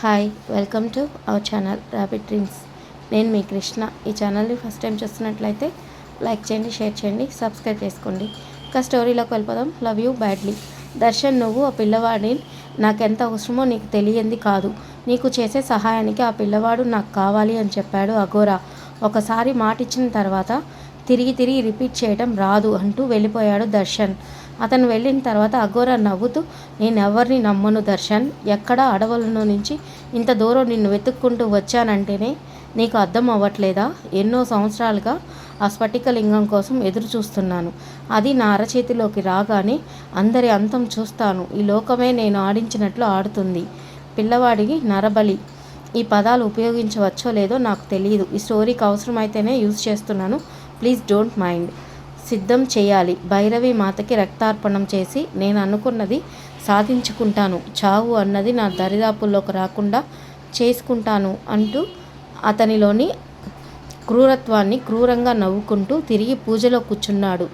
Hi welcome to our channel rapid dreams నేను మీ కృష్ణ. ఈ ఛానల్ని ఫస్ట్ టైం చూస్తున్నట్లయితే లైక్ చేయండి షేర్ చేయండి సబ్స్క్రైబ్ చేసుకోండి. ఇంకా స్టోరీలోకి వెళ్ళిపోదాం. లవ్ యూ బ్యాడ్లీ దర్శన్ నువ్వు ఆ పిల్లవాడిని నాకెంత అవసరమో నీకు తెలియంది కాదు. నీకు చేసే సహాయానికి ఆ పిల్లవాడు నాకు కావాలి అని చెప్పాడు అఘోరా. ఒకసారి మాట ఇచ్చిన తర్వాత తిరిగి తిరిగి రిపీట్ చేయడం రాదు అంటూ వెళ్ళిపోయాడు దర్శన్. అతను వెళ్ళిన తర్వాత అఘోర నవ్వుతూ నేను ఎవరిని నమ్మను దర్శన్? ఎక్కడ అడవుల నుంచి ఇంత దూరం నిన్ను వెతుక్కుంటూ వచ్చానంటేనే నీకు అర్థం అవ్వట్లేదా? ఎన్నో సంవత్సరాలుగా ఆ స్ఫటికలింగం కోసం ఎదురు చూస్తున్నాను అది నా అరచేతిలోకి రాగానే అందరి అంతం చూస్తాను. ఈ లోకమే నేను ఆడించినట్లు ఆడుతుంది. పిల్లవాడికి నరబలి. ఈ పదాలు ఉపయోగించవచ్చో లేదో నాకు తెలియదు ఈ స్టోరీకి అవసరమైతేనే యూజ్ చేస్తున్నాను. Please don't mind. సిద్ధం చేయాలి. భైరవి మాతకి రక్తార్పణం చేసి నేను అనుకున్నది సాధించుకుంటాను. చావు అన్నది నా దరిదాపుల్లోకి రాకుండా చేసుకుంటాను అంటూ అతనిలోని క్రూరత్వాన్ని క్రూరంగా నవ్వుకుంటూ తిరిగి పూజలో కూర్చున్నాడు.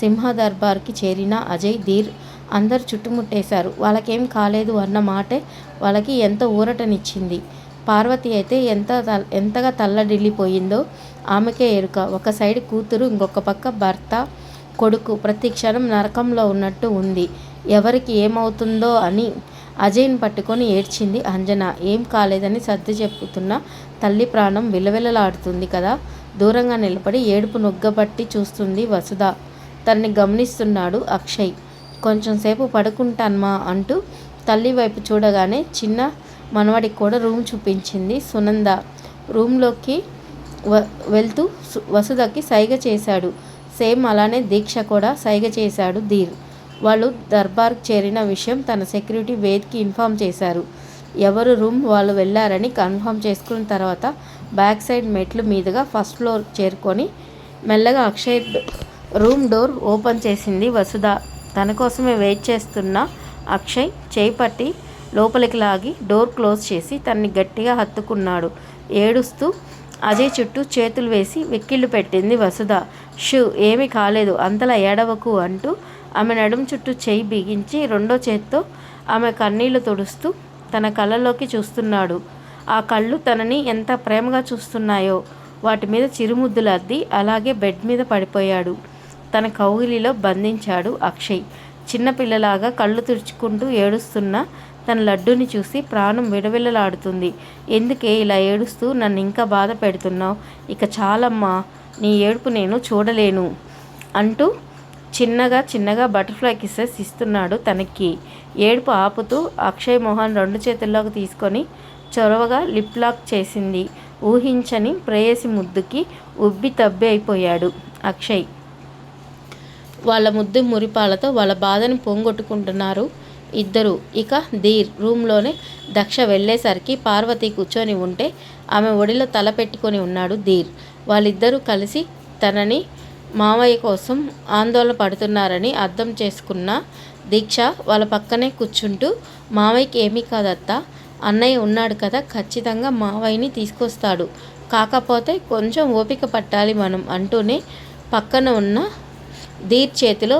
సింహ దర్బార్కి చేరిన అజయ్ ధీర్ అందరు చుట్టుముట్టేశారు. వాళ్ళకేం కాలేదు అన్న మాటే వాళ్ళకి ఎంత ఊరటనిచ్చింది. పార్వతి అయితే ఎంత ఎంతగా తల్లడిల్లిపోయిందో ఆమెకే ఎరుక. ఒక సైడ్ కూతురు ఇంకొక పక్క భర్త కొడుకు. ప్రతి క్షణం నరకంలో ఉన్నట్టు ఉంది. ఎవరికి ఏమవుతుందో అని అజయ్ని పట్టుకొని ఏడ్చింది అంజన. ఏం కాలేదని సర్ది చెప్పుతున్న తల్లి ప్రాణం విలవిలలాడుతుంది కదా. దూరంగా నిలబడి ఏడుపు నొగ్గబట్టి చూస్తుంది వసుధ. తనని గమనిస్తున్నాడు అక్షయ్. కొంచెం సేపు పడుకుంటాన్మా అంటూ తల్లి వైపు చూడగానే చిన్న మనవడికి కూడా రూమ్ చూపించింది సునంద. రూమ్లోకి వ వెళ్తూ వసుధకి సైగ చేశాడు. సేమ్ అలానే దీక్ష కూడా సైగ చేశాడు ధీర్. వాళ్ళు దర్బార్కు చేరిన విషయం తన సెక్యూరిటీ వేద్కి ఇన్ఫామ్ చేశారు. ఎవరు రూమ్ వాళ్ళు వెళ్ళారని కన్ఫర్మ్ చేసుకున్న తర్వాత బ్యాక్ సైడ్ మెట్లు మీదుగా ఫస్ట్ ఫ్లోర్ చేరుకొని మెల్లగా అక్షయ్ రూమ్ డోర్ ఓపెన్ చేసింది వసుధ. తన కోసమే వెయిట్ చేస్తున్న అక్షయ్ చేపట్టి లోపలికి లాగి డోర్ క్లోజ్ చేసి తన్ని గట్టిగా హత్తుకున్నాడు. ఏడుస్తూ అజయ్ చుట్టూ చేతులు వేసి వెక్కిళ్ళు పెట్టింది వసుధ. షూ ఏమీ కాలేదు అంతలా ఏడవకు అంటూ ఆమె నడుం చుట్టూ చేయి బిగించి రెండో చేత్తో ఆమె కన్నీళ్ళు తుడుస్తూ తన కళ్ళలోకి చూస్తున్నాడు. ఆ కళ్ళు తనని ఎంత ప్రేమగా చూస్తున్నాయో వాటి మీద చిరుముద్దులు అద్ది అలాగే బెడ్ మీద పడిపోయాడు. తన కౌగిలిలో బంధించాడు అక్షయ్. చిన్నపిల్లలాగా కళ్ళు తుడుచుకుంటూ ఏడుస్తున్న తన లడ్డూని చూసి ప్రాణం విడవిల్లలాడుతుంది ఎందుకే ఇలా ఏడుస్తూ నన్ను ఇంకా బాధ పెడుతున్నావు? ఇక చాలమ్మా నీ ఏడుపు నేను చూడలేను అంటూ చిన్నగా చిన్నగా బటర్ఫ్లై కిసెస్ ఇస్తున్నాడు తనకి. ఏడుపు ఆపుతూ అక్షయ్ మోహన్ రెండు చేతుల్లోకి తీసుకొని చొరవగా లిప్ లాక్ చేసింది. ఊహించని ప్రేయసి ముద్దుకి ఉబ్బి తబ్బి అయిపోయాడు అక్షయ్. వాళ్ళ ముద్దు మురిపాలతో వాళ్ళ బాధను పొంగొట్టుకుంటున్నారు ఇద్దరు. ఇక ధీర్ రూమ్లోనే దక్ష వెళ్ళేసరికి పార్వతి కూర్చొని ఉంటే ఆమె ఒడిలో తల పెట్టుకొని ఉన్నాడు ధీర్. వాళ్ళిద్దరూ కలిసి తనని మావయ్య కోసం ఆందోళన పడుతున్నారని అర్థం చేసుకున్న దీక్ష వాళ్ళ పక్కనే కూర్చుంటూ మావయ్యకి ఏమీ కాదత్తా అన్నయ్య ఉన్నాడు కదా ఖచ్చితంగా మావయ్యని తీసుకొస్తాడు. కాకపోతే కొంచెం ఓపిక పట్టాలి మనం అంటూనే పక్కన ఉన్న ధీర్ చేతిలో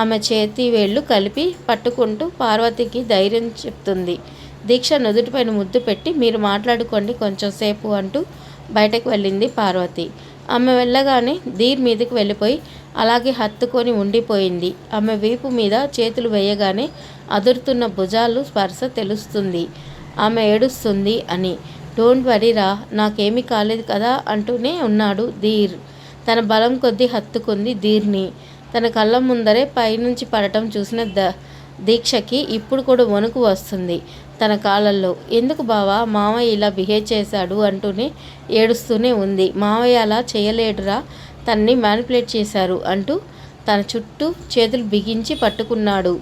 ఆమె చేతి వేళ్ళు కలిపి పట్టుకుంటూ పార్వతికి ధైర్యం చెప్తుంది. దీక్ష నుదుటిపైన ముద్దు పెట్టి మీరు మాట్లాడుకోండి కొంచెం సేపు అంటూ బయటకు వెళ్ళింది పార్వతి. ఆమె వెళ్ళగానే ధీర్ మీదకి వెళ్ళిపోయి అలాగే హత్తుకొని ఉండిపోయింది. ఆమె వీపు మీద చేతులు వేయగానే అదురుతున్న భుజాలు స్పర్శ తెలుస్తుంది. ఆమె ఏడుస్తుంది అని. డోంట్ వరీరా నాకేమీ కాలేదు కదా అంటూనే ఉన్నాడు ధీర్. తన బలం కొద్దీ హత్తుకుంది ధీర్ని. తన కళ్ళ ముందరే పైనుంచి పడటం చూసిన ద దీక్షకి ఇప్పుడు కూడా వణుకు వస్తుంది. తన కాళ్ళల్లో ఎందుకు బావా మామయ్య ఇలా బిహేవ్ చేశాడు? అంటూనే ఏడుస్తూనే ఉంది. మామయ్య అలా చేయలేడురా తన్ని మ్యానిపులేట్ చేశారు అంటూ తన చుట్టూ చేతులు బిగించి పట్టుకున్నాడు.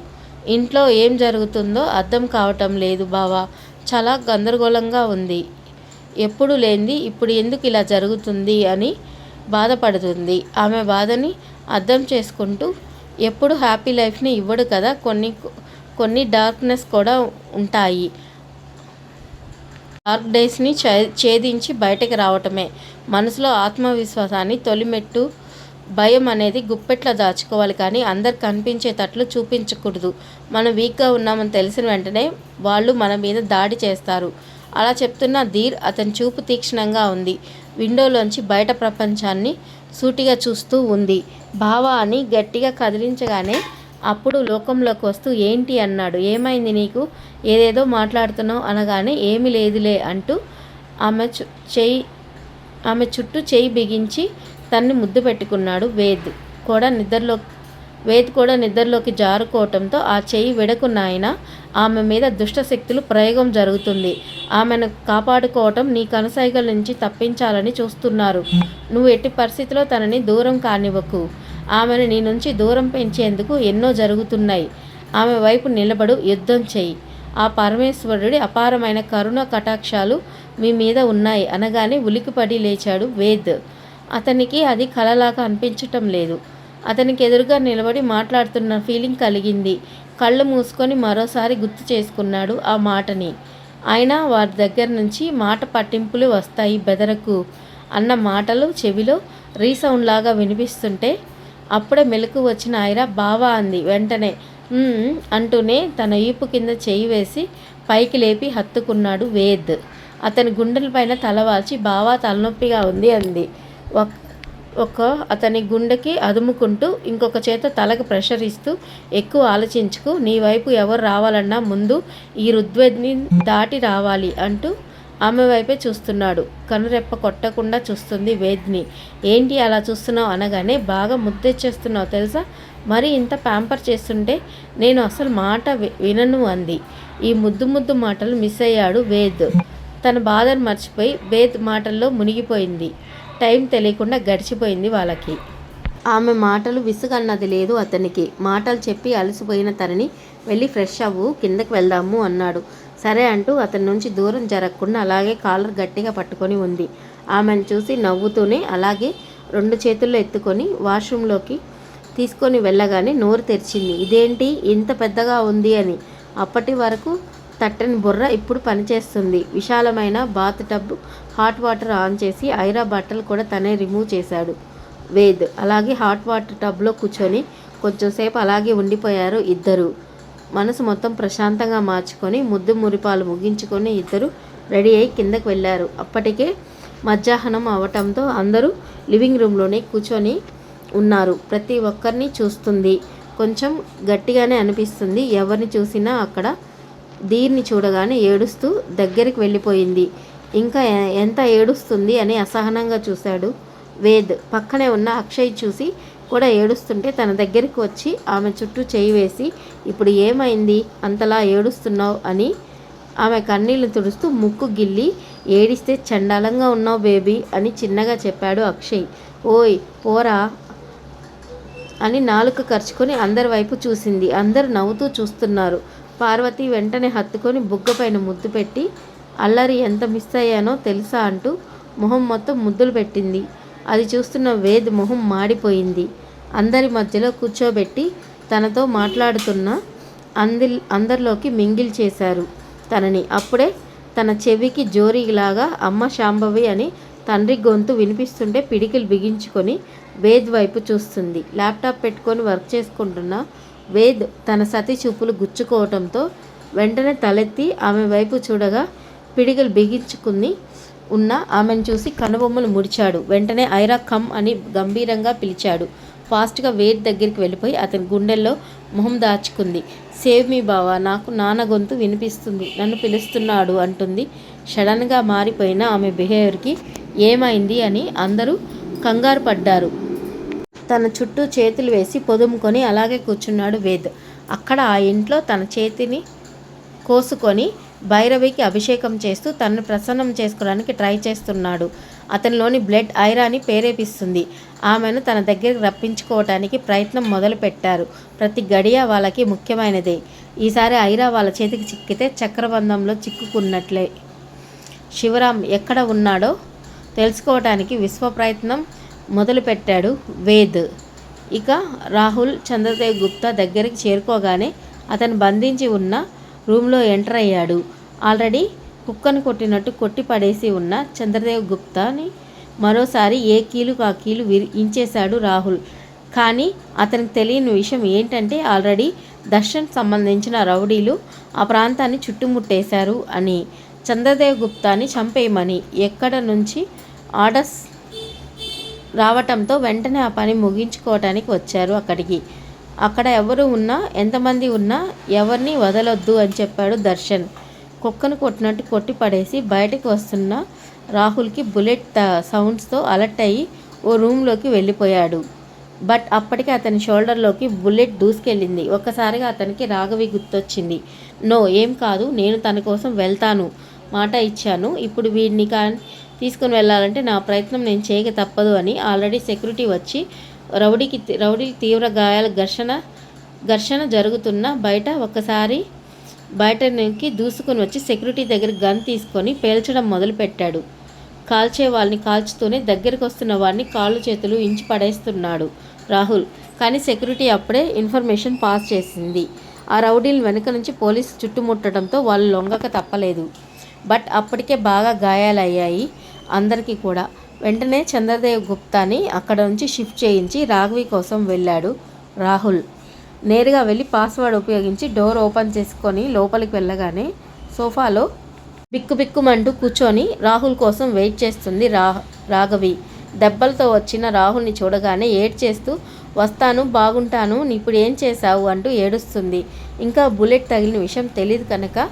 ఇంట్లో ఏం జరుగుతుందో అర్థం కావటం లేదు బావా చాలా గందరగోళంగా ఉంది. ఎప్పుడు లేనిది ఇప్పుడు ఎందుకు ఇలా జరుగుతుంది అని బాధపడుతుంది. ఆమె బాధని అర్థం చేసుకుంటూ ఎప్పుడు హ్యాపీ లైఫ్ని ఇవ్వడు కదా. కొన్ని కొన్ని డార్క్నెస్ కూడా ఉంటాయి. డార్క్ డేస్ని ఛేదించి బయటకు రావటమే. మనసులో ఆత్మవిశ్వాసాన్ని తొలిమెట్టు. భయం అనేది గుప్పెట్లో దాచుకోవాలి కానీ అందరు కనిపించేటట్లు చూపించకూడదు. మనం వీక్గా ఉన్నామని తెలిసిన వెంటనే వాళ్ళు మన మీద దాడి చేస్తారు. అలా చెప్తున్న ధీర్ అతని చూపు తీక్షణంగా ఉంది. విండోలోంచి బయట ప్రపంచాన్ని సూటిగా చూస్తూ ఉంది. బావా అని గట్టిగా కదిలించగానే అప్పుడు లోకంలోకి వస్తూ ఏంటి అన్నాడు. ఏమైంది నీకు? ఏదేదో మాట్లాడుతున్నావు అనగానే ఏమీ లేదులే అంటూ ఆమె చు చెయ్యి ఆమె చుట్టూ చేయి బిగించి తన్ని ముద్దు పెట్టుకున్నాడు వేద్. కూడా నిద్రలో వేద్ కూడా నిద్రలోకి జారుకోవటంతో ఆ చెయ్యి విడకున్నాయన ఆమె మీద దుష్టశక్తులు ప్రయోగం జరుగుతుంది. ఆమెను కాపాడుకోవటం నీ కనసైగల నుంచి తప్పించాలని చూస్తున్నారు. నువ్వు ఎట్టి పరిస్థితిలో తనని దూరం కానివ్వకు. ఆమెను నీ నుంచి దూరం పెంచేందుకు ఎన్నో జరుగుతున్నాయి. ఆమె వైపు నిలబడు యుద్ధం చెయ్యి ఆ పరమేశ్వరుడి అపారమైన కరుణ కటాక్షాలు మీ మీద ఉన్నాయి అనగానే ఉలికిపడి లేచాడు వేద్. అతనికి అది కలలాగా అనిపించటం లేదు. అతనికి ఎదురుగా నిలబడి మాట్లాడుతున్న ఫీలింగ్ కలిగింది. కళ్ళు మూసుకొని మరోసారి గుర్తు చేసుకున్నాడు ఆ మాటని. అయినా వారి దగ్గర నుంచి మాట పట్టింపులు వస్తాయి బెదరకు అన్న మాటలు చెవిలో రీసౌండ్ లాగా వినిపిస్తుంటే అప్పుడే మెలకు వచ్చిన ఐరా బావా అంది. వెంటనే అంటూనే తన ఈపు కింద చేయి వేసి పైకి లేపి హత్తుకున్నాడు వేద్. అతని గుండెలపైన తలవాల్చి బావా తలనొప్పిగా ఉంది అంది. ఒక అతని గుండెకి అదుముకుంటూ ఇంకొక చేత తలకు ప్రెషర్ ఇస్తూ ఎక్కువ ఆలోచించుకు నీ వైపు ఎవరు రావాలన్నా ముందు ఈ రుద్వేద్ని దాటి రావాలి అంటూ ఆమె వైపే చూస్తున్నాడు. కనురెప్ప కొట్టకుండా చూస్తుంది వేద్ని. ఏంటి అలా చూస్తున్నావు? అనగానే బాగా ముద్దెచ్చేస్తున్నావు తెలుసా? మరి ఇంత ప్యాంపర్ చేస్తుంటే నేను అసలు మాట వి- వినను అంది. ఈ ముద్దు ముద్దు మాటలు మిస్ అయ్యాడు వేద్. తన బాధను మర్చిపోయి వేద్ మాటల్లో మునిగిపోయింది. టైం తెలియకుండా గడిచిపోయింది వాళ్ళకి. ఆమె మాటలు విసుగన్నది లేదు అతనికి. మాటలు చెప్పి అలసిపోయిన తనని వెళ్ళి ఫ్రెష్ అవ్వు కిందకి వెళ్దాము అన్నాడు. సరే అంటూ అతని నుంచి దూరం జరగకుండా అలాగే కాలర్ గట్టిగా పట్టుకొని ఉంది. ఆమెను చూసి నవ్వుతూనే అలాగే రెండు చేతుల్లో ఎత్తుకొని వాష్రూమ్లోకి తీసుకొని వెళ్ళగానే నోరు తెరిచింది. ఇదేంటి? ఇంత పెద్దగా ఉంది అని. అప్పటి వరకు తట్టని బుర్ర ఇప్పుడు పనిచేస్తుంది. విశాలమైన bath tub hot water on చేసి ఐరా బట్టలు కూడా తనే రిమూవ్ చేశాడు. వేద్ అలాగే హాట్ వాటర్ టబ్లో కూర్చొని కొంచెంసేపు అలాగే ఉండిపోయారు ఇద్దరు. మనసు మొత్తం ప్రశాంతంగా మార్చుకొని ముద్దు మురిపాలు ముగించుకొని ఇద్దరు రెడీ అయి కిందకు వెళ్ళారు. అప్పటికే మధ్యాహ్నం అవటంతో అందరూ లివింగ్ రూమ్లోనే కూర్చొని ఉన్నారు. ప్రతి ఒక్కరిని చూస్తుంది. కొంచెం గట్టిగానే అనిపిస్తుంది. ఎవరిని చూసినా అక్కడ దీన్ని చూడగానే ఏడుస్తూ దగ్గరికి వెళ్ళిపోయింది. ఇంకా ఎంత ఏడుస్తుంది అని అసహనంగా చూశాడు వేద్. పక్కనే ఉన్న అక్షయ్ చూసి కూడా ఏడుస్తుంటే తన దగ్గరికి వచ్చి ఆమె చుట్టూ చేయి వేసి ఇప్పుడు ఏమైంది? అంతలా ఏడుస్తున్నావు? అని ఆమె కన్నీళ్ళు తుడుస్తూ ముక్కు గిల్లి ఏడిస్తే చండాలంగా ఉన్నావు బేబీ అని చిన్నగా చెప్పాడు అక్షయ్. ఓయ్ పోరా అని నాలుక ఖర్చుకొని అందరి వైపు చూసింది. అందరు నవ్వుతూ చూస్తున్నారు. పార్వతి వెంటనే హత్తుకొని బుగ్గపైన ముద్దు పెట్టి అల్లరి ఎంత మిస్ అయ్యానో తెలుసా అంటూ మొహం మొత్తం ముద్దులు పెట్టింది. అది చూస్తున్న వేద్ మొహం మాడిపోయింది. అందరి మధ్యలో కూర్చోబెట్టి తనతో మాట్లాడుతున్న అంది అందరిలోకి మింగిల్ చేశారు. తనని అప్పుడే తన చెవికి జోరీలాగా అమ్మ శాంభవి అని తండ్రి గొంతు వినిపిస్తుంటే పిడికిలు బిగించుకొని వేద్ వైపు చూస్తుంది. ల్యాప్టాప్ పెట్టుకొని వర్క్ చేసుకుంటున్న వేద్ తన సతి చూపులు గుచ్చుకోవటంతో వెంటనే తలెత్తి ఆమె వైపు చూడగా పిడిగలు బిగించుకుని ఉన్న ఆమెను చూసి కనుబొమ్మలు ముడిచాడు. వెంటనే ఐరా కమ్ అని గంభీరంగా పిలిచాడు. ఫాస్ట్గా వేద్ దగ్గరికి వెళ్ళిపోయి అతని గుండెల్లో మొహం దాచుకుంది. సేవ్ మీ బావా నాకు నాన్న గొంతు వినిపిస్తుంది నన్ను పిలుస్తున్నాడు అంటుంది. సడన్గా మారిపోయిన ఆమె బిహేవియర్కి ఏమైంది అని అందరూ కంగారు పడ్డారు. తన చుట్టూ చేతులు వేసి పొదుముకొని అలాగే కూర్చున్నాడు వేద్. అక్కడ ఆ ఇంట్లో తన చేతిని కోసుకొని భైరవికి అభిషేకం చేస్తూ తనను ప్రసన్నం చేసుకోవడానికి ట్రై చేస్తున్నాడు. అతనిలోని బ్లడ్ ఐరాని ప్రేరేపిస్తుంది. ఆమెను తన దగ్గరికి రప్పించుకోవటానికి ప్రయత్నం మొదలుపెట్టారు. ప్రతి గడియ వాళ్ళకి ముఖ్యమైనదే. ఈసారి ఐరా వాళ్ళ చేతికి చిక్కితే చక్రబంధంలో చిక్కుకున్నట్లే. శివరాం ఎక్కడ ఉన్నాడో తెలుసుకోవటానికి విశ్వ ప్రయత్నం మొదలుపెట్టాడు వేద్. ఇక రాహుల్ చంద్రదేవ్ గుప్తా దగ్గరికి చేరుకోగానే అతను బంధించి ఉన్న రూమ్లో ఎంటర్ అయ్యాడు. ఆల్రెడీ కుక్కను కొట్టినట్టు కొట్టి పడేసి ఉన్న చంద్రదేవ్ గుప్తాని మరోసారి ఏ కీలుకు ఆ కీలు ఇంచేశాడు రాహుల్. కానీ అతనికి తెలియని విషయం ఏంటంటే ఆల్రెడీ దర్శన్ సంబంధించిన రౌడీలు ఆ ప్రాంతాన్ని చుట్టుముట్టేశారు అని. చంద్రదేవ్ గుప్తాని చంపేయమని ఎక్కడ నుంచి? ఆర్డర్స్ రావటంతో వెంటనే ఆ పని ముగించుకోవటానికి వచ్చారు అక్కడికి. అక్కడ ఎవరు ఉన్నా ఎంతమంది ఉన్నా ఎవరిని వదలొద్దు అని చెప్పాడు దర్శన్. కుక్కను కొట్టినట్టు కొట్టి పడేసి బయటకు వస్తున్న రాహుల్కి బుల్లెట్ సౌండ్స్తో అలర్ట్ అయ్యి ఓ రూమ్లోకి వెళ్ళిపోయాడు. బట్ అప్పటికే అతని షోల్డర్లోకి బుల్లెట్ దూసుకెళ్ళింది. ఒక్కసారిగా అతనికి రాఘవి గుర్తొచ్చింది. నో ఏం కాదు. నేను తన కోసం వెళ్తాను. మాట ఇచ్చాను. ఇప్పుడు వీడిని కానీ తీసుకుని వెళ్ళాలంటే నా ప్రయత్నం నేను చేయక తప్పదు అని ఆల్రెడీ సెక్యూరిటీ వచ్చి రౌడీకి రౌడీకి తీవ్ర గాయాల ఘర్షణ ఘర్షణ జరుగుతున్న బయట ఒక్కసారి బయట నుంచి దూసుకొని వచ్చి సెక్యూరిటీ దగ్గర గన్ తీసుకొని పేల్చడం మొదలుపెట్టాడు. కాల్చే వాళ్ళని కాల్చుతూనే దగ్గరికి వస్తున్న వాడిని కాళ్ళు చేతులు ఇంచి పడేస్తున్నాడు రాహుల్. కానీ సెక్యూరిటీ అప్పుడే ఇన్ఫర్మేషన్ పాస్ చేసింది. ఆ రౌడీలు వెనుక నుంచి పోలీసు చుట్టుముట్టడంతో వాళ్ళు లొంగక తప్పలేదు. బట్ అప్పటికే బాగా గాయాలయ్యాయి అందరికీ కూడా. వెంటనే చంద్రదేవ్ గుప్తాని అక్కడ నుంచి షిఫ్ట్ చేయించి రాఘవి కోసం వెళ్ళాడు రాహుల్. నేరుగా వెళ్ళి పాస్వర్డ్ ఉపయోగించి డోర్ ఓపెన్ చేసుకొని లోపలికి వెళ్ళగానే సోఫాలో బిక్కు బిక్కుమంటూ కూర్చొని రాహుల్ కోసం వెయిట్ చేస్తుంది రా రాఘవి. దెబ్బలతో వచ్చిన రాహుల్ని చూడగానే ఏడ్చేస్తూ వస్తాను బాగుంటాను ఇప్పుడు ఏం చేశావు? అంటూ ఏడుస్తుంది. ఇంకా బుల్లెట్ తగిలిన విషయం తెలియదు కనుక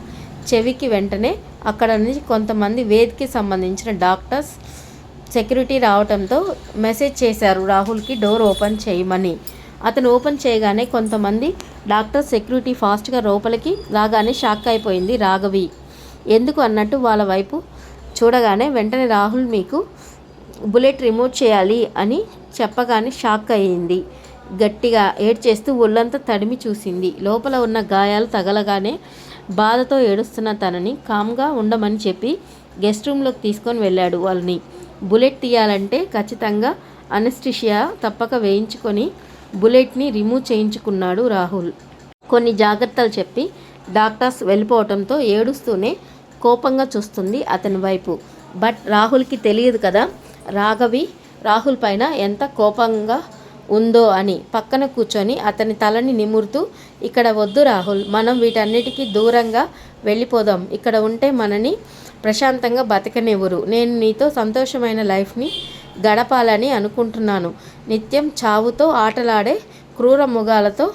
చెవికి వెంటనే అక్కడ నుంచి కొంతమంది వేదికి సంబంధించిన డాక్టర్స్ సెక్యూరిటీ రావడంతో మెసేజ్ చేశారు రాహుల్కి డోర్ ఓపెన్ చేయమని. అతను ఓపెన్ చేయగానే కొంతమంది డాక్టర్ సెక్యూరిటీ ఫాస్ట్గా లోపలికి రాగానే షాక్ అయిపోయింది రాఘవి. ఎందుకు అన్నట్టు వాళ్ళ వైపు చూడగానే వెంటనే రాహుల్ మీకు బుల్లెట్ రిమూవ్ చేయాలి అని చెప్పగానే షాక్ అయ్యింది. గట్టిగా ఏడ్చేస్తూ ఒళ్ళంతా తడిమి చూసింది. లోపల ఉన్న గాయాలు తగలగానే బాధతో ఏడుస్తున్న తనని కామ్గా ఉండమని చెప్పి గెస్ట్ రూమ్లోకి తీసుకొని వెళ్ళాడు వాళ్ళని బుల్లెట్ తీయాలంటే ఖచ్చితంగా అనస్టిషియా తప్పక వేయించుకొని బుల్లెట్ని రిమూవ్ చేయించుకున్నాడు రాహుల్. కొన్ని జాగ్రత్తలు చెప్పి డాక్టర్స్ వెళ్ళిపోవడంతో ఏడుస్తూనే కోపంగా చూస్తుంది అతని వైపు. బట్ రాహుల్కి తెలియదు కదా రాఘవి రాహుల్ పైన ఎంత కోపంగా ఉందో అని. పక్కన కూర్చొని అతని తలని నిమురుతూ ఇక్కడ వద్దు రాహుల్ మనం వీటన్నిటికీ దూరంగా వెళ్ళిపోదాం. ఇక్కడ ఉంటే మనని ప్రశాంతంగా బతకనివ్వరు. నేను నీతో సంతోషమైన లైఫ్ని గడపాలని అనుకుంటున్నాను. నిత్యం చావుతో ఆటలాడే క్రూర ముగాలతో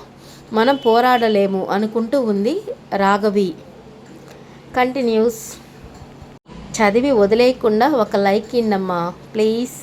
మనం పోరాడలేము అనుకుంటూ ఉంది రాఘవి. కంటిన్యూస్. చదివి వదిలేయకుండా ఒక లైక్ ఇండమ్మా ప్లీజ్.